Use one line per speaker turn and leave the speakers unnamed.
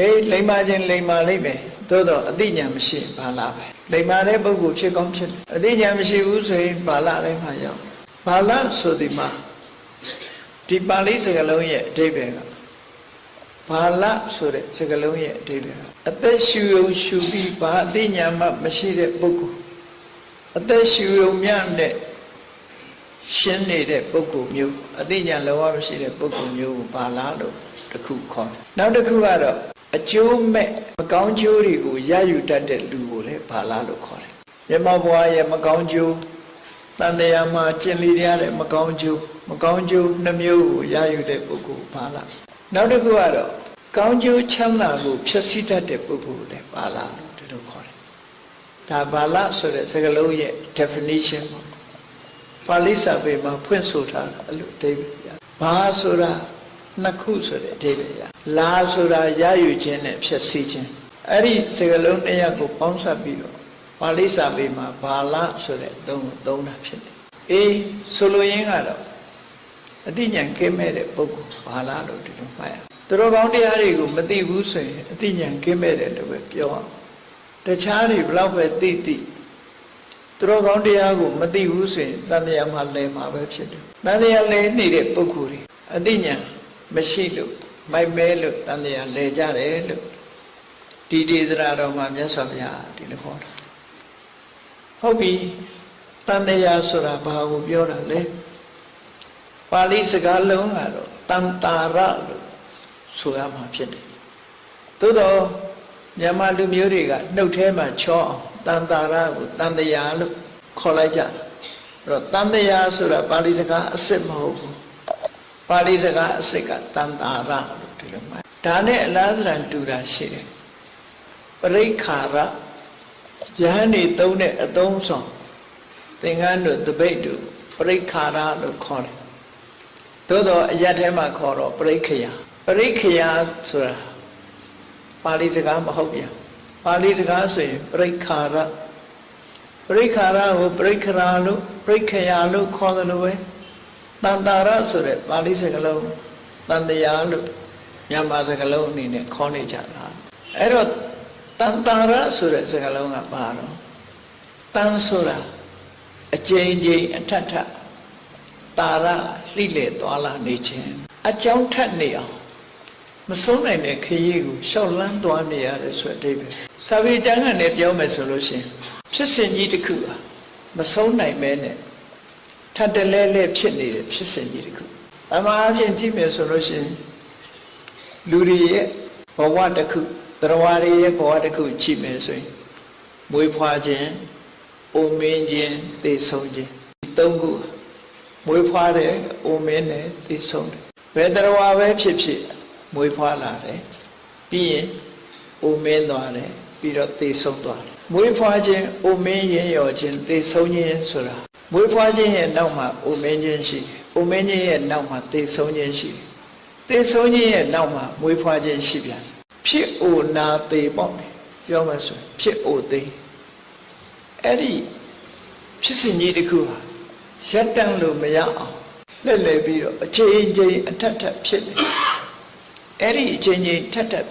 အေးလိမ္မာခြင်းလိမ္မာလိမ့်မယ်သို့တော့အသိဉာဏ်မရှိရင်ဘာလာပဲလိမ္မာတဲ့ပုဂ္ဂိုလ်ဖြစ်ကောင်းဖြစ်တယ်အသိဉာဏ်မရှိဘူးဆိုရင်ဘာလာတိုင်းမှာရောက်ဘာလာဆိုဒီမှာဒီပါဠိစကားလုံးရဲ့အဓိပ္ပာယ်ကဘာလဆိုတဲ့စကားလုံးရဲ့အဓိပ္ပာယ်ကအသက်ရှူုံရှူပြီးဘာအသိဉာဏ်မှမရှိတဲ့ပုဂ္ဂိုလ်အသက်ရှူုံမြတ်တဲ့ရှင်းနေတဲ့ပုဂ္ဂိုလ်မျိုးအသိဉာဏ်လောကမရှိတဲ့ပုဂ္ဂိုလ်မျိုးကိုဘာလာလို့တစ်ခုခေါ်တယ်နောက်တစ်ခုကတော့ အကျိုးမဲ့မကောင်းကျိုးတွေကိုရယူတတ်တဲ့လူကိုလည်းဘာလာလို့ခေါ်တယ်မြတ်မဘွားရဲ့မကောင်းကျိုးတန်တရားမှာကျင့် lý ရတဲ့မကောင်းကျိုးမကောင်းကျိုးနှမျိုးကိုရယူတဲ့ပုဂ္ဂိုလ်ဘာလာနောက်တစ်ခုကတော့ကောင်းကျိုးချမ်းသာကိုဖျက်ဆီးတတ်တဲ့ပုဂ္ဂိုလ်ကိုလည်းဘာလာလို့ဒီလိုခေါ်တယ်ဒါဘာလာဆိုတဲ့စကားလုံးရဲ့ definition ပေါ့ပါဠိစာပေမှာဖွင့်ဆိုထားတာအဲ့လိုအဓိပ္ပာယ်ရဘာဆိုတာ နှစ်ခုဆိုတဲ့အဓိပ္ပာယ်ရလာဆိုတာရယူခြင်းနဲ့ဖျက်ဆီးခြင်းအဲ့ဒီစကားလုံးတစ်ရပ်ကိုပေါင်းစပ်ပြီးတော့ပါဠိစာပေမှာဘာလာဆိုတဲ့အသုံးကိုသုံးတာဖြစ်တယ်အေးဆိုလိုရင်းကတော့အတိညာဉ်ကင်းမဲ့တဲ့ပုဂ္ဂိုလ်ဘာလာလို့ဒီလိုမှတ်ရသူတော်ကောင်းတရားတွေကိုမသိဘူးဆိုရင်အတိညာဉ်ကင်းမဲ့တယ်လို့ပဲပြောအောင်တခြားတွေဘလောက်ပဲသိသိသူတော်ကောင်းတရားကိုမသိဘူးဆိုရင်တန်တရားမှလဲမှာပဲဖြစ်တယ်တန်တရားလဲနေတဲ့ပုဂ္ဂိုလ်တွေအတိညာဉ် မရှိလို့မိုက်မဲလို့တန်တရားလဲကြတယ်လို့ဒီဒေသရာတော်မှာမြတ်စွာဘုရားဒီလိုခေါ်တာဟုတ်ပြီတန်တရားဆိုတာဘာကိုပြောတာလဲပါဠိစကားလုံးကတော့တန်တာရလို့ဆိုရမှာဖြစ်တယ်သို့တော့မြန်မာလူမျိုးတွေကနှုတ်ထဲမှာချောအောင်တန်တာရကိုတန်တရားလို့ခေါ်လိုက်ကြတယ်အဲ့တော့တန်တရားဆိုတာပါဠိစကားအစစ်မဟုတ်ဘူး ပါဠိစကားအစစ်ကတန်တာရလို့ဒီလိုမှတ်ဒါနဲ့အလားတူတူတာရှိတယ်ပရိက္ခာရယဟန်နေသုံးတဲ့အသုံးဆောင်သင်္ကန်းတို့တပိတ်တို့ပရိက္ခာရလို့ခေါ်တယ်သို့တော့အရက်ထဲမှာခေါ်တော့ပရိက္ခယာပရိက္ခယာဆိုတာပါဠိစကားမဟုတ်ပြန်ပါဠိစကားဆိုရင်ပရိက္ခာရပရိက္ခာရကိုပရိက္ခရာလို့ပရိက္ခယာလို့ခေါ်တယ်လို့ပဲ တန်တာရဆိုတဲ့ပါဠိစကားလုံးတန်တရားလို့မြန်မာစကားလုံးအနေနဲ့ခေါ်နေကြတာအဲ့တော့တန်တာရဆိုတဲ့စကားလုံးကပါတော့တန်ဆိုတာအကျဉ်းချင်းအထက်ထက်တာရလှိလေသွားလာနေခြင်းအကြောင်းထက်နေအောင်မဆုံးနိုင်တဲ့ခရီးကိုရှောက်လန်းသွားနေရတယ်ဆိုတဲ့အဓိပ္ပာယ်စာပေကျမ်းကနေပြောမယ်ဆိုလို့ရှိရင်ဖြစ်စဉ်ကြီးတစ်ခုပါမဆုံးနိုင်မဲနဲ့ ထပ်တလဲလဲဖြစ်နေတဲ့ဖြစ်စဉ်ကြီးတစ်ခုအမှားအဖြစ်ကြည့်မယ်ဆိုလို့ရှိရင်လူတွေရဲ့ဘဝတစ်ခုတရားတွေရဲ့ဘဝတစ်ခုကြည့်မယ်ဆိုရင်မွေးဖွားခြင်းအိုမင်းခြင်းသိဆုံးခြင်းဒီသုံးခုမွေးဖွားတယ်အိုမင်းတယ်သိဆုံးတယ်ဘယ်တရားပဲဖြစ်ဖြစ်မွေးဖွားလာတယ်ပြီးရင်အိုမင်းသွားတယ်ပြီးတော့သိဆုံးသွားတယ်မွေးဖွားခြင်းအိုမင်းရင်ရောခြင်းသိဆုံးခြင်းဆိုတာ မွေးဖွားခြင်းရဲ့နောက်မှာအိုမင်းခြင်းရှိတယ်အိုမင်းခြင်းရဲ့နောက်မှာသိဆုံးခြင်းရှိတယ်သိဆုံးခြင်းရဲ့နောက်မှာမွေးဖွားခြင်းရှိပြန်တယ်ဖြစ်အိုနာသေးပေါ့လေပြောမှဆိုရင်ဖြစ်အိုသေးအဲ့ဒီဖြစ်စဉ်ကြီးတစ်ခုဟာရက်တန့်လို့မရအောင်လှည့်လည်ပြီးတော့အချိန်ချင်းအထက်ထက်ဖြစ်နေအဲ့ဒီအချိန်ချင်းထက်ထက်